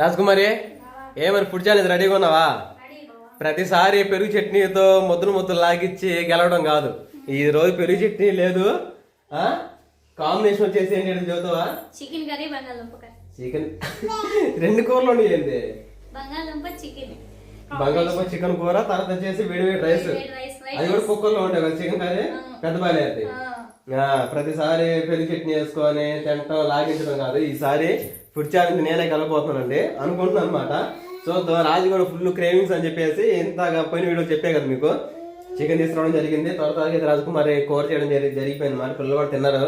రాజకుమారి ఏమని food challenge రెడీగా ఉన్నావా ప్రతిసారి పెరుగు చట్నీతో ముద్దలు ముద్దలు లాగిచ్చి గెలవడం కాదు. ఈ రోజు పెరుగు చట్నీ లేదు. కాంబినేషన్ వచ్చేసి ఏంటి చదువుతావా చికెన్ కర్రీ బంగాళదుంప చికెన్. రెండు కూరలు ఉన్నాయి ఏంటి బంగాళదుంప చికెన్. బంగాళదుంప చికెన్ కూర తర్వాత వచ్చేసి వేడి వేడి రైస్ అది కూడా కుక్కర్లో ఉంటాయి కదా చికెన్ కర్రీ? పెద్ద బాలే అది. ప్రతిసారి పెరుగు చట్నీ వేసుకొని తింటాం లాగించడం కాదు. ఈసారి ఫుడ్ ఛాలెంజ్ నేనే కలగబోతున్నానండి అనుకుంటున్నాను అనమాట సో రాజు కూడా ఫుల్ క్రేవింగ్స్ అని చెప్పేసి ఇంత పోయిన వీడియో చెప్పే కదా మీకు. చికెన్ తీసుకురావడం జరిగింది. త్వర త్వరగా అయితే రాజకుమారి కూర చేయడం జరిగి జరిగిపోయింది మరి పిల్లలు కూడా తిన్నారు.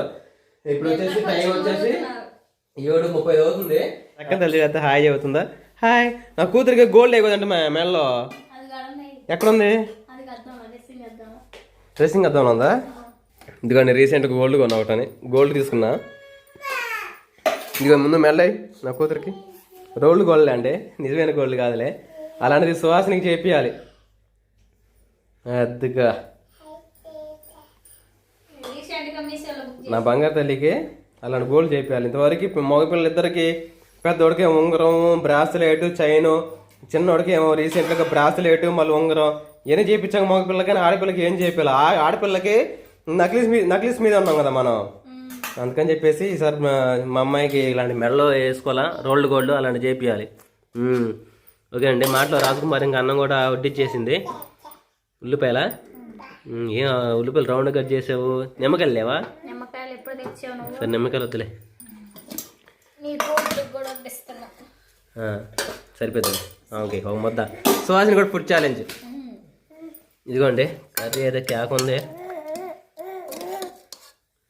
ఇప్పుడు వచ్చేసి టైం వచ్చేసి ఏడు ముప్పై అవుతుంది. అక్కడ తల్లి అయితే హాయ్ చెబుతుందా? హాయ్. నా కూతురికి గోల్డ్ అయిపోతుందంటే మా కాదు ఎక్కడుంది? అది కద్దాం డ్రెస్సింగ్ అర్థం ఉందా? ఇదిగోండి రీసెంట్గా గోల్డ్ కొన్నా ఒకటని. గోల్డ్ తీసుకున్నా. ఇదిగో ముందు మెల్లయి నా కూతురికి. రోళ్ళు గోళ్ళు అండి నిజమైన గోళ్ళు కాదులే. అలాంటిది సువాసనకి చేపియాలి. అద్దుగా. నా బంగారు తల్లికి అలాంటి గోల్డ్ చేపియాలి. ఇంతవరకు మగపిల్లలు ఇద్దరికి పెద్దోడికి ఉంగరం బ్రాస్లెట్ చైన్ చిన్నోడికి ఏమో రీసెంట్గా బ్రాస్లెట్ మళ్ళీ ఉంగరం. ఇవన్నీ చేయించాక మగపిల్లకి కానీ ఆడపిల్లకి ఏం చేయాలి ఆ ఆడపిల్లకి నక్లీస్ మీద నక్లీస్ మీద ఉన్నాం కదా మనం. అందుకని చెప్పేసి ఈసారి మా మా అమ్మాయికి ఇలాంటి మెడలో వేసుకోవాలా? రోల్డ్ గోల్డ్ అలాంటి చేపియాలి. ఓకే అండి మాటలో రాజకుమారి ఇంకా అన్నం కూడా వడ్డిచ్చేసింది. ఉల్లిపాయల? ఏం ఉల్లిపాయలు రౌండ్ కట్ చేసావు? నిమ్మకాయలు లేవా? సరే నిమ్మకాయలు వద్దులే. సరిపోతుంది ఓకే ఒక ముద్ద. సువాసన కూడా ఫుడ్ ఛాలెంజ్. ఇదిగోండి కర్రీ అయితే క్యాక్ ఉంది.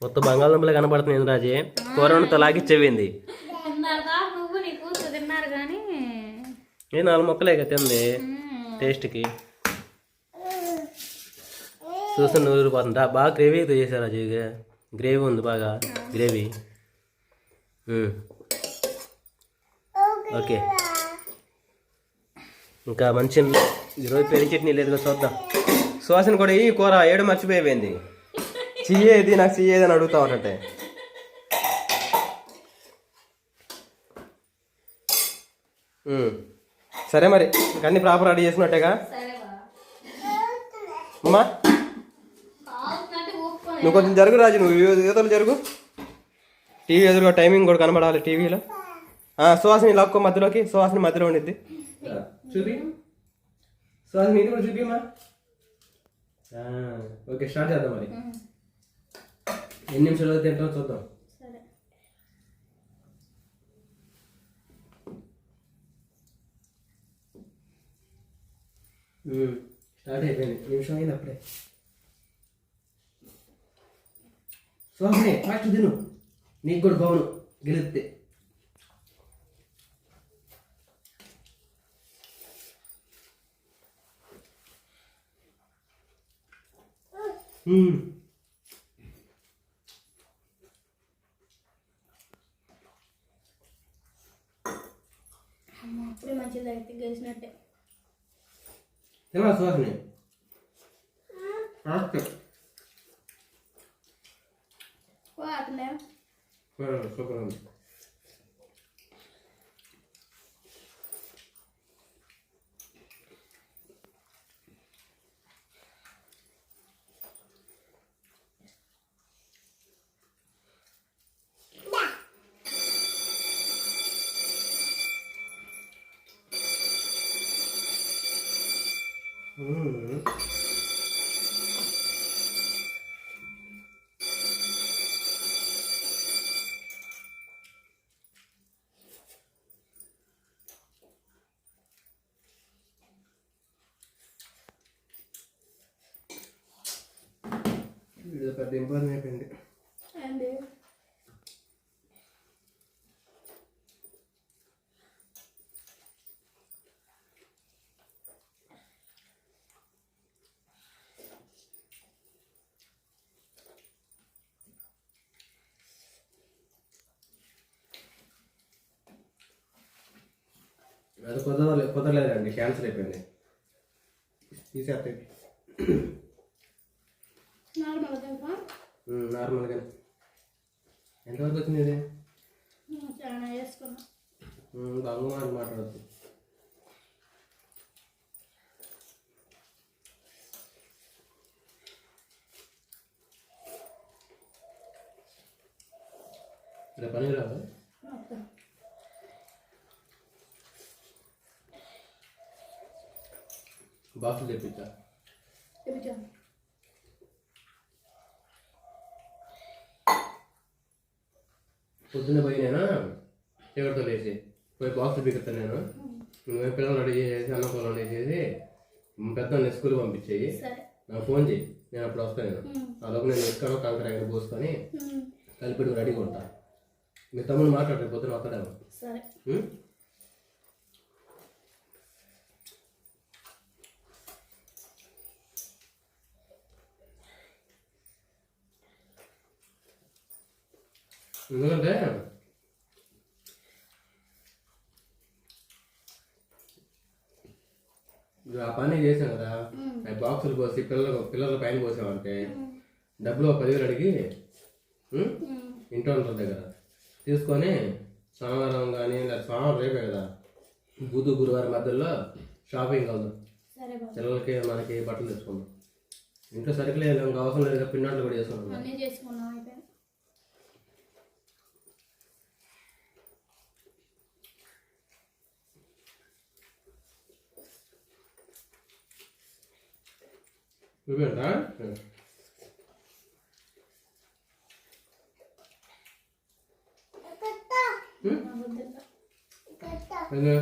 మొత్తం బంగాళదుంపలే కనపడుతుంది రాజీ కూర వండుతో లాగి చెవింది ఇందాక నువ్వు నీ కూతురు తిన్నారు కానీ ఏ నాలుగు మొక్కలే కదా తింది. టేస్ట్కి. చూస్తే నూరు పోతుంది. బాగా గ్రేవీతో చేశారు రాజీ గ్రేవీ ఉంది బాగా. గ్రేవీ. ఓకే. ఇంకా మంచి ఈరోజు పెళ్ళి చట్నీ లేదు కదా చూద్దాం. సువాసన కూడా ఈ కూర ఏడు మర్చిపోయింది చెయ్యేది నాకు చెయ్యేది అని అడుగుతా ఉంటే. సరే మరి ఇంక అన్ని ప్రాపర్ రెడీ చేసినట్టేగా? అమ్మా. నువ్వు కొంచెం జరుగు రాజు నువ్వు యువతలు జరుగు. టీవీ ఎదురుగా టైమింగ్ కూడా కనబడాలి టీవీలో. సువాసని లాక్కో మధ్యలోకి సువాసని మధ్యలో ఉండిద్ది. చూపి. సువాసని ఇది కూడా చూపిమా ఓకే స్టార్ట్ చేద్దాం మరి. ఎన్ని నిమిషాలు తింటాం చూద్దాం. స్టార్ట్ అయిపోయింది. నిమిషం అయింది అప్పుడే. సువాసని ఫాస్ట్ తిను. నీకు కూడా బాగును గెలిస్తే మ్మ్. అమ్మ అప్పుడే మంచిది అయితే గెలిచినట్టే తినవా సువాసని ఫాస్ట్ ఓ అతలే సూపర్ ఉంది Mm. ఇది పెద్ద ఇబ్బంది అయిపోయింది అండి అది కుదరలే కుదరలేదండి క్యాన్సిల్ అయిపోయింది. తీసేస్తాయి నార్మల్ తెలుసా నార్మల్గానే. ఎంతవరకు వచ్చింది ఇది? మాట మాట్లాడద్దు. రేపు పని రాదు? బాక్సులు తెప్పించా. పొద్దున్న పోయి నేను? ఎవరితో లేచి? పోయి బాక్సులు బిగుతాను నేను. నువ్వు పిల్లలు రెడీ చేసేసి అన్న పొలం వేసేసి పెద్ద స్కూల్ పంపించేయి. నాకు ఫోన్ చేయి నేను అప్పుడు వస్తాను నేను. ఆ నేను ఇసుకను కంకర ఎక్కడ పోసుకొని ఉమ్. కలిపిడి రెడీగా ఉంటా. మీ తమ్ముడు మాట్లాడే పొద్దున వస్తాడేమో. ఎందుకంటే ఆ పని చేసాం కదా. అవి బాక్సులు పోసి పిల్లలు పిల్లల పైన పోసామంటే డబ్బులు ఒక పదివేలు అడిగి. ఇంట్లో ఉంటుంది దగ్గర. తీసుకొని సోమవారం కానీ లేదా సోమవారం రేపే కదా. బుధ గురువారం మధ్యలో షాపింగ్ బాబు. పిల్లలకి మనకి బట్టలు తెచ్చుకుందాం. ఇంట్లో సరుకులు అవసరం లేదు పిన్నట్లు కూడా చేసుకుందాం. అన్నీ చేసుకున్నాం అయిపోయింది నువ్వేంటా నా వద్దంట. ఏంది?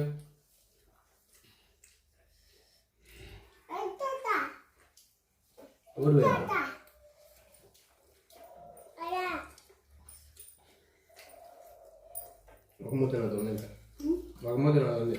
ఊరు పోయినా? ఒక మూత నాది ఉంది ఇంకా. ఒక మూత నాది ఉంది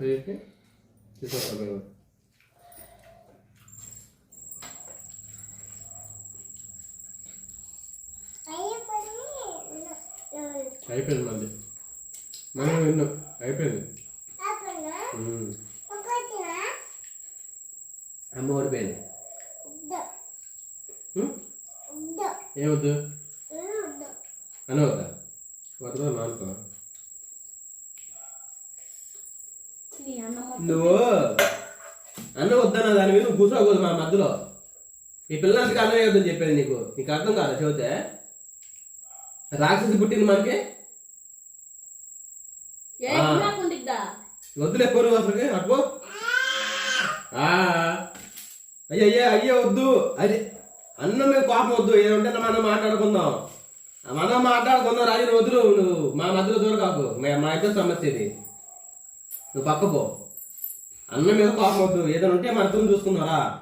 అనేది బాగుంది తెలిసి తీసుకొస్తా మరి సరేనా పెరిగి తీసుకొస్తా మేము అయిపోయింది మంది మనం విన్ను. అయిపోయింది. అమ్మ ఓడిపోయింది? ఏమొద్దు అనవద్దా? వద్దా నానుకో నీ అన్నం మొత్తం నువ్వు? అన్న వద్దన్న దాని మీద నువ్వు కూర్చోకూడదు మా మధ్యలో. ఈ పిల్లలకి అన్నం వేయొద్దని చెప్పేది నీకు. నీకు అర్థం కాదా చదివితే? రాక్షసి పుట్టింది మనకి? వద్దులే పోరు అసలుకి అటుపో ఆ, అయ్య అయ్యే అయ్యే వద్దు. అది అన్నం మీద కోపం వద్దు. ఏమంటే మనం మాట్లాడుకుందాం. మనం మాట్లాడుకుందాం రాజు వద్దు నువ్వు మా మధ్యలో దూరం కాకు. మే- ఇద్దరు సమస్య ఇది. నువ్వు పక్క పో. అన్నం మీద కోపం వద్దు. ఏదైనా ఉంటే మన అర్థం చూసుకున్నారా